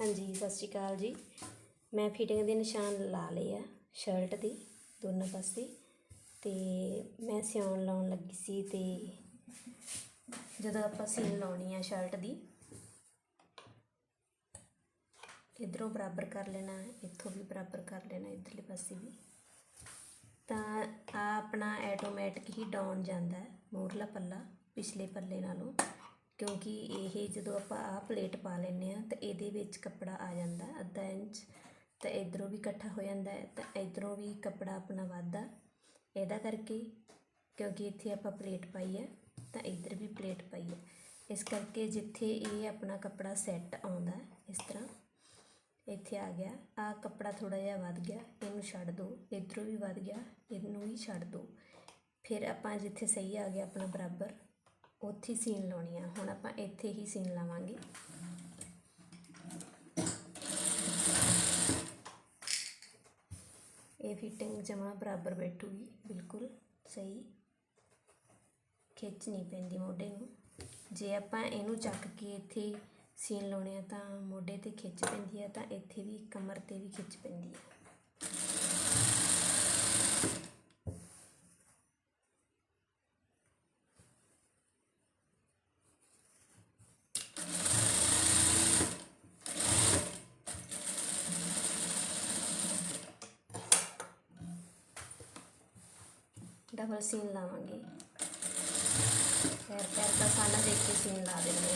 ਹਾਂਜੀ, ਸਤਿ ਸ਼੍ਰੀ ਅਕਾਲ ਜੀ। ਮੈਂ ਫਿਟਿੰਗ ਦੇ ਨਿਸ਼ਾਨ ਲਾ ਲਏ ਆ ਸ਼ਰਟ ਦੇ, ਦੋਨੋਂ ਪਾਸੇ। ਤੇ ਮੈਂ ਸਿਉਣ ਲਾਉਣ ਲੱਗੀ ਸੀ ਤੇ ਜਦੋਂ ਆਪਾਂ ਸੀਨ ਲਾਉਣੀ ਆ ਸ਼ਰਟ ਦੀ, ਇਧਰੋਂ ਬਰਾਬਰ ਕਰ ਲੈਣਾ, ਇੱਥੋਂ ਵੀ ਬਰਾਬਰ ਕਰ ਲੈਣਾ, ਇਧਰਲੇ ਪਾਸੇ ਵੀ। ਤਾਂ ਆ ਆਪਣਾ ਆਟੋਮੈਟਿਕ ਹੀ ਡਾਊਨ ਜਾਂਦਾ ਹੈ ਪੱਲਾ, ਪਿਛਲੇ ਪੱਲੇ ਨਾਲੋਂ। ਕਿਉਂਕਿ ਇਹ ਜਦੋਂ ਆਪਾਂ ਆਹ ਪਲੇਟ ਪਾ ਲੈਂਦੇ ਹਾਂ ਤਾਂ ਇਹਦੇ ਵਿੱਚ ਕੱਪੜਾ ਆ ਜਾਂਦਾ ਅੱਧਾ ਇੰਚ, ਤਾਂ ਇੱਧਰੋਂ ਵੀ ਇਕੱਠਾ ਹੋ ਜਾਂਦਾ ਤਾਂ ਇੱਧਰੋਂ ਵੀ ਕੱਪੜਾ ਆਪਣਾ ਵੱਧਦਾ। ਇਹਦਾ ਕਰਕੇ ਕਿਉਂਕਿ ਇੱਥੇ ਆਪਾਂ ਪਲੇਟ ਪਾਈ ਹੈ, ਤਾਂ ਇੱਧਰ ਵੀ ਪਲੇਟ ਪਾਈ ਹੈ। ਇਸ ਕਰਕੇ ਜਿੱਥੇ ਇਹ ਆਪਣਾ ਕੱਪੜਾ ਸੈੱਟ ਆਉਂਦਾ ਇਸ ਤਰ੍ਹਾਂ ਇੱਥੇ ਆ ਗਿਆ। ਆ ਕੱਪੜਾ ਥੋੜਾ ਜਿਹਾ ਵੱਧ ਗਿਆ, ਇਹਨੂੰ ਛੱਡ ਦਿਓ ਇਧਰੋਂ ਵੀ ਵੱਧ ਗਿਆ, ਇਹਨੂੰ ਵੀ ਛੱਡ ਦਿਓ ਫਿਰ ਆਪਾਂ ਜਿੱਥੇ ਸਹੀ ਆ ਗਿਆ ਆਪਣਾ ਬਰਾਬਰ। ਉੱਥੇ ਹੀ ਸੀਨ ਲਾਉਣੀ ਆ। ਹੁਣ ਆਪਾਂ ਇੱਥੇ ਹੀ ਸੀਨ ਲਾਵਾਂਗੇ। ਇਹ ਫਿਟਿੰਗ ਜਮਾ ਬਰਾਬਰ ਬੈਠੂਗੀ। ਬਿਲਕੁਲ ਸਹੀ। ਖਿੱਚ ਨਹੀਂ ਪੈਂਦੀ ਮੋਢੇ ਨੂੰ। ਜੇ ਆਪਾਂ ਇਹਨੂੰ ਚੱਕ ਕੇ ਇੱਥੇ ਸੀਨ ਲਾਉਣੇ ਆ ਤਾਂ ਮੋਢੇ ਤੇ ਖਿੱਚ ਪੈਂਦੀ ਆ, ਤਾਂ ਇੱਥੇ ਵੀ ਕਮਰ ਤੇ ਵੀ ਖਿੱਚ ਪੈਂਦੀ ਆ। ਡਬਲ ਸੀਨ ਲਾਵਾਂਗੇ। ਪੈਰ ਪੈਰ ਦਾ ਸਾਨਾ ਦੇਖ ਕੇ ਸੀਨ ਲਾ ਦਿੰਦੇ